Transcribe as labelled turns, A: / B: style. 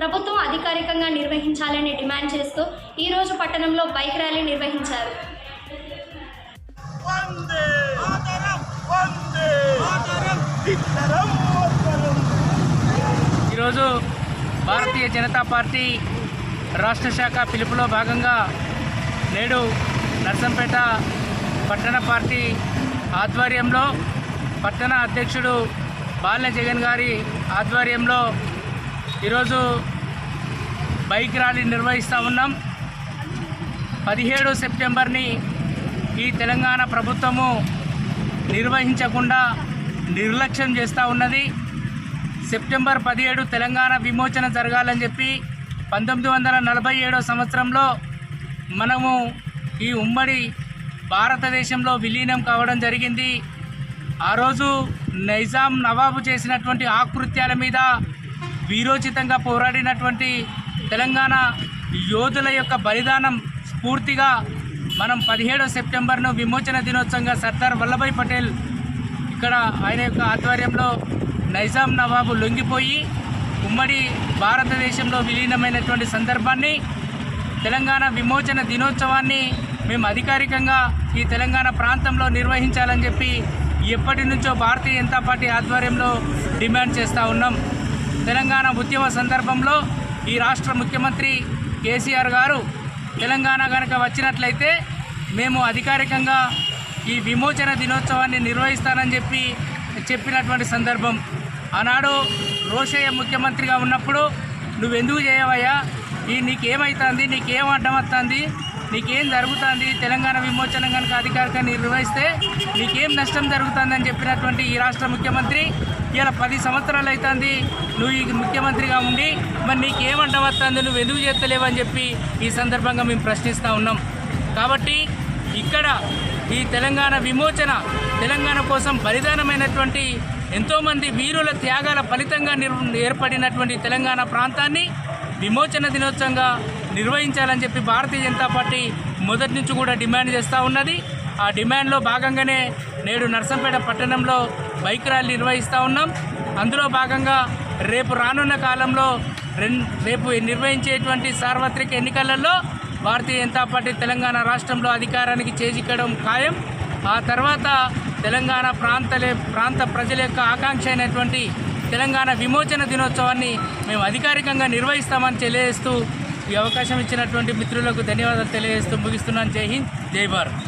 A: ప్రభుత్వం అధికారికంగా నిర్వహించాలని డిమాండ్ చేస్తూ ఈరోజు పట్టణంలో బైక్ ర్యాలీ నిర్వహించారు.
B: ఈరోజు భారతీయ జనతా పార్టీ రాష్ట్ర శాఖ పిలుపులో భాగంగా నేడు నర్సంపేట పట్టణ పార్టీ ఆధ్వర్యంలో పట్టణ అధ్యక్షుడు బాల్య జగన్ గారి ఆధ్వర్యంలో ఈరోజు బైక్ ర్యాలీ నిర్వహిస్తూ ఉన్నాం. పదిహేడు సెప్టెంబర్ని ఈ తెలంగాణ ప్రభుత్వము నిర్వహించకుండా నిర్లక్ష్యం చేస్తూ ఉన్నది. సెప్టెంబర్ పదిహేడు తెలంగాణ విమోచన జరగాలని చెప్పి పంతొమ్మిది వందల నలభై ఏడో సంవత్సరంలో మనము ఈ ఉమ్మడి భారతదేశంలో విలీనం కావడం జరిగింది. ఆ రోజు నైజాం నవాబు చేసినటువంటి ఆకృత్యాల మీద వీరోచితంగా పోరాడినటువంటి తెలంగాణ యోధుల యొక్క బలిదానం స్ఫూర్తిగా మనం పదిహేడో సెప్టెంబర్ను విమోచన దినోత్సవంగా సర్దార్ వల్లభాయ్ పటేల్ ఇక్కడ ఆయన యొక్క ఆధ్వర్యంలో నైజాం నవాబు లొంగిపోయి ఉమ్మడి భారతదేశంలో విలీనమైనటువంటి సందర్భాన్ని తెలంగాణ విమోచన దినోత్సవాన్ని మేము అధికారికంగా ఈ తెలంగాణ ప్రాంతంలో నిర్వహించాలని చెప్పి ఎప్పటి నుంచో భారతీయ జనతా పార్టీ ఆధ్వర్యంలో డిమాండ్ చేస్తూ ఉన్నాం. తెలంగాణ ఉద్యమ సందర్భంలో ఈ రాష్ట్ర ముఖ్యమంత్రి కేసీఆర్ గారు తెలంగాణ కనుక వచ్చినట్లయితే మేము అధికారికంగా ఈ విమోచన దినోత్సవాన్ని నిర్వహిస్తానని చెప్పి చెప్పినటువంటి సందర్భం. ఆనాడు రోషయ్య ముఖ్యమంత్రిగా ఉన్నప్పుడు నువ్వెందుకు చేయవయ్యా? ఈ నీకేమవుతుంది నీకేం అడ్డం వస్తుంది నీకేం జరుగుతుంది? తెలంగాణ విమోచన కనుక అధికారికంగా నిర్వహిస్తే నీకేం నష్టం జరుగుతుందని చెప్పినటువంటి ఈ రాష్ట్ర ముఖ్యమంత్రి ఇలా పది సంవత్సరాలు అవుతుంది నువ్వు ఈ ముఖ్యమంత్రిగా ఉండి మరి నీకేమంట వస్తుంది నువ్వు ఎందుకు చేస్తలేవని చెప్పి ఈ సందర్భంగా మేము ప్రశ్నిస్తూ ఉన్నాం. కాబట్టి ఇక్కడ ఈ తెలంగాణ విమోచన తెలంగాణ కోసం బలిదానమైనటువంటి ఎంతోమంది వీరుల త్యాగాల ఫలితంగా నిర్ ఏర్పడినటువంటి తెలంగాణ ప్రాంతాన్ని విమోచన దినోత్సవంగా నిర్వహించాలని చెప్పి భారతీయ జనతా పార్టీ మొదటి నుంచి కూడా డిమాండ్ చేస్తూ ఉన్నది. ఆ డిమాండ్లో భాగంగానే నేడు నర్సంపేట పట్టణంలో బైక్ ర్యాలీ నిర్వహిస్తూ ఉన్నాం. అందులో భాగంగా రేపు రానున్న కాలంలో రేపు నిర్వహించేటువంటి సార్వత్రిక ఎన్నికలలో భారతీయ జనతా పార్టీ తెలంగాణ రాష్ట్రంలో అధికారానికి చేజిక్కడం ఖాయం. ఆ తర్వాత తెలంగాణ ప్రాంతలే ప్రాంత ప్రజల యొక్క ఆకాంక్ష అయినటువంటి తెలంగాణ విమోచన దినోత్సవాన్ని మేము అధికారికంగా నిర్వహిస్తామని తెలియజేస్తూ ఈ అవకాశం ఇచ్చినటువంటి మిత్రులకు ధన్యవాదాలు తెలియజేస్తూ ముగిస్తున్నాను. జై హింద్ జై భారత్.